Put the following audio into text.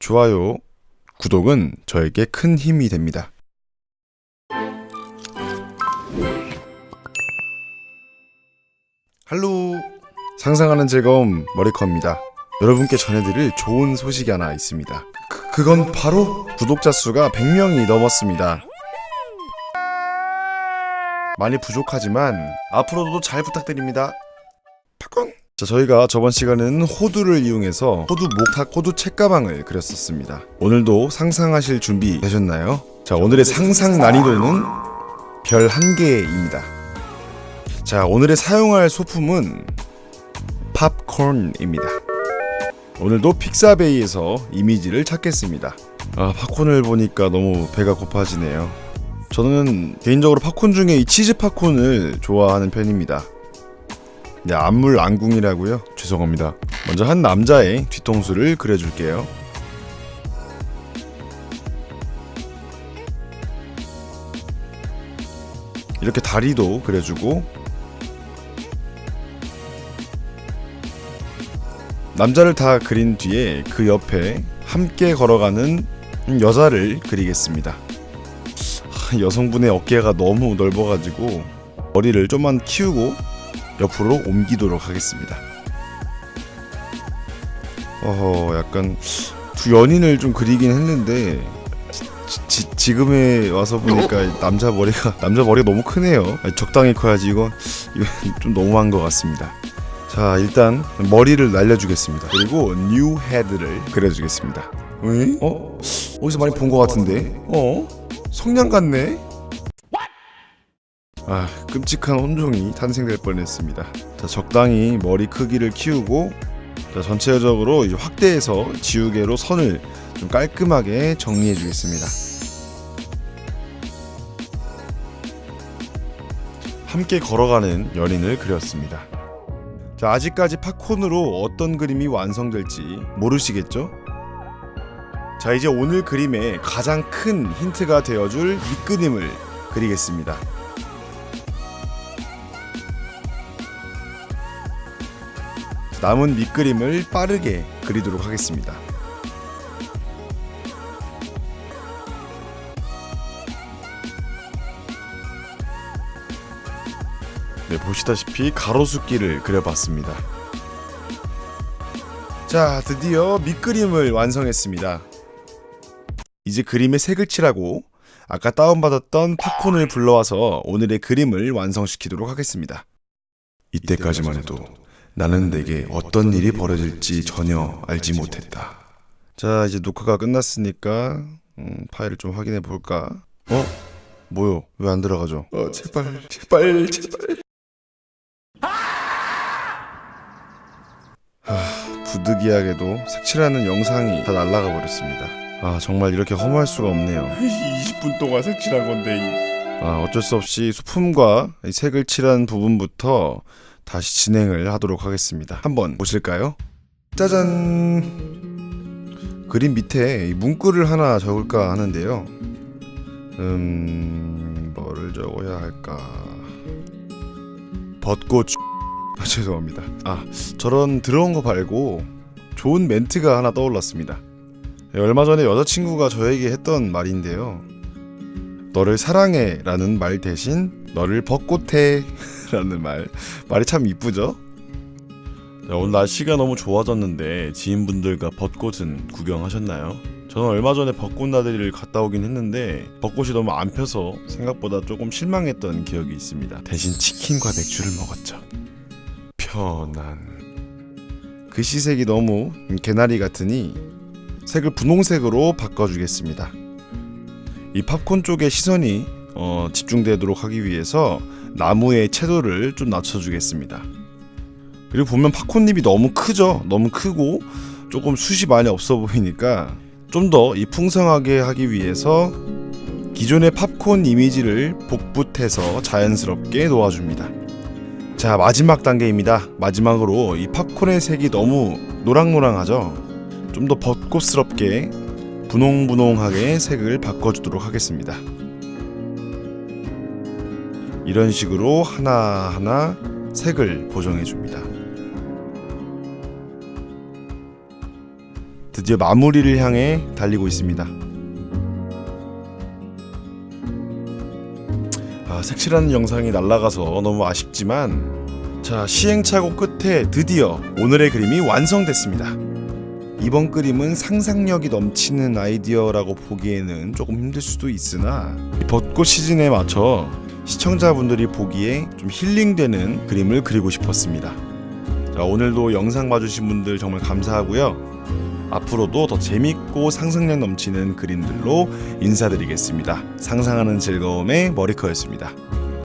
좋아요, 구독은 저에게 큰 힘이 됩니다. 할로 상상하는 즐거움 머리커입니다. 여러분께 전해드릴 좋은 소식이 하나 있습니다. 그, 그건 바로 구독자 수가 100명이 넘었습니다. 많이 부족하지만 앞으로도 잘 부탁드립니다. 팝콘. 자, 저희가 저번 시간에는 호두를 이용해서 호두 목탁 호두 책가방을 그렸었습니다. 오늘도 상상하실 준비 되셨나요? 자, 오늘의 상상 난이도는 별 한 개입니다. 자, 오늘의 사용할 소품은 팝콘입니다. 오늘도 픽사베이에서 이미지를 찾겠습니다. 아, 팝콘을 보니까 너무 배가 고파지네요. 저는 개인적으로 팝콘 중에 이 치즈 팝콘을 좋아하는 편입니다. 네, 안물 안궁이라고요. 죄송합니다. 먼저 한 남자의 뒤통수를 그려줄게요. 이렇게 다리도 그려주고 남자를 다 그린 뒤에 그 옆에 함께 걸어가는 여자를 그리겠습니다. 하, 여성분의 어깨가 너무 넓어가지고 머리를 좀만 키우고 옆으로 옮기도록 하겠습니다. 어허, 약간 두 연인을 좀 그리긴 했는데 지, 지, 금에 와서 보니까 남자 머리가 남자 머리가 너무 크네요. 아니, 적당히 커야지 이거 이거 좀 너무한 것 같습니다. 자 일단 머리를 날려주겠습니다. 그리고 뉴 헤드를 그려주겠습니다. 에? 어? 어디서 많이 본 것 같은데? 어? 성냥 같네? 아 끔찍한 혼종이 탄생될 뻔했습니다. 자 적당히 머리 크기를 키우고 자 전체적으로 이제 확대해서 지우개로 선을 좀 깔끔하게 정리해 주겠습니다. 함께 걸어가는 연인을 그렸습니다. 자 아직까지 팝콘으로 어떤 그림이 완성될지 모르시겠죠? 자 이제 오늘 그림의 가장 큰 힌트가 되어줄 밑그림을 그리겠습니다. 남은 밑그림을 빠르게 그리도록 하겠습니다. 네, 보시다시피 가로수길을 그려봤습니다. 자, 드디어 밑그림을 완성했습니다. 이제 그림에 색을 칠하고 아까 다운받았던 팝콘을 불러와서 오늘의 그림을 완성시키도록 하겠습니다. 이때까지만 해도 나는 내게 어떤 일이 벌어질지 전혀 알지 못했다. 자, 이제 녹화가 끝났으니까 음, 파일을 좀 확인해 볼까? 어? 뭐요? 왜 안 들어가죠? 어, 제발, 제발, 제발. 하, 부득이하게도 색칠하는 영상이 다 날아가 버렸습니다. 아, 정말 이렇게 허무할 수가 없네요. 20분 동안 색칠한 건데 아, 어쩔 수 없이 소품과 이 색을 칠한 부분부터 다시 진행을 하도록 하겠습니다. 한번 보실까요? 짜잔! 그림 밑에 이 문구를 하나 적을까 하는데요. 음, 뭐를 적어야 할까? 벚꽃 아, 죄송합니다. 아, 저런 들어온 거 말고 좋은 멘트가 하나 떠올랐습니다. 예, 얼마 전에 여자친구가 저에게 했던 말인데요. 너를 사랑해 라는 말 대신 너를 벚꽃해 라는 말 말이 참 이쁘죠? 자, 오늘 날씨가 너무 좋아졌는데 지인분들과 벚꽃은 구경하셨나요? 저는 얼마 전에 벚꽃 나들이를 갔다 오긴 했는데 벚꽃이 너무 안 펴서 생각보다 조금 실망했던 기억이 있습니다. 대신 치킨과 맥주를 먹었죠. 편안. 글씨색이 너무 개나리 같으니 색을 분홍색으로 바꿔주겠습니다. 이 팝콘 쪽에 시선이 어, 집중되도록 하기 위해서 나무의 채도를 좀 낮춰주겠습니다. 그리고 보면 팝콘잎이 너무 크죠? 너무 크고 조금 숱이 많이 없어 보이니까 좀 더 이 풍성하게 하기 위해서 기존의 팝콘 이미지를 복붙해서 자연스럽게 놓아줍니다. 자 마지막 단계입니다. 마지막으로 이 팝콘의 색이 너무 노랑노랑하죠? 좀 더 벚꽃스럽게 분홍분홍하게 색을 바꿔주도록 하겠습니다. 이런 식으로 하나하나 색을 보정해 줍니다. 드디어 마무리를 향해 달리고 있습니다. 아, 색칠하는 영상이 날라가서 너무 아쉽지만 자 시행착오 끝에 드디어 오늘의 그림이 완성됐습니다. 이번 그림은 상상력이 넘치는 아이디어라고 보기에는 조금 힘들 수도 있으나 이 벚꽃 시즌에 맞춰 시청자분들이 보기에 좀 힐링되는 그림을 그리고 싶었습니다. 자, 오늘도 영상 봐주신 분들 정말 감사하고요. 앞으로도 더 재밌고 상상력 넘치는 그림들로 인사드리겠습니다. 상상하는 즐거움의 머리커였습니다.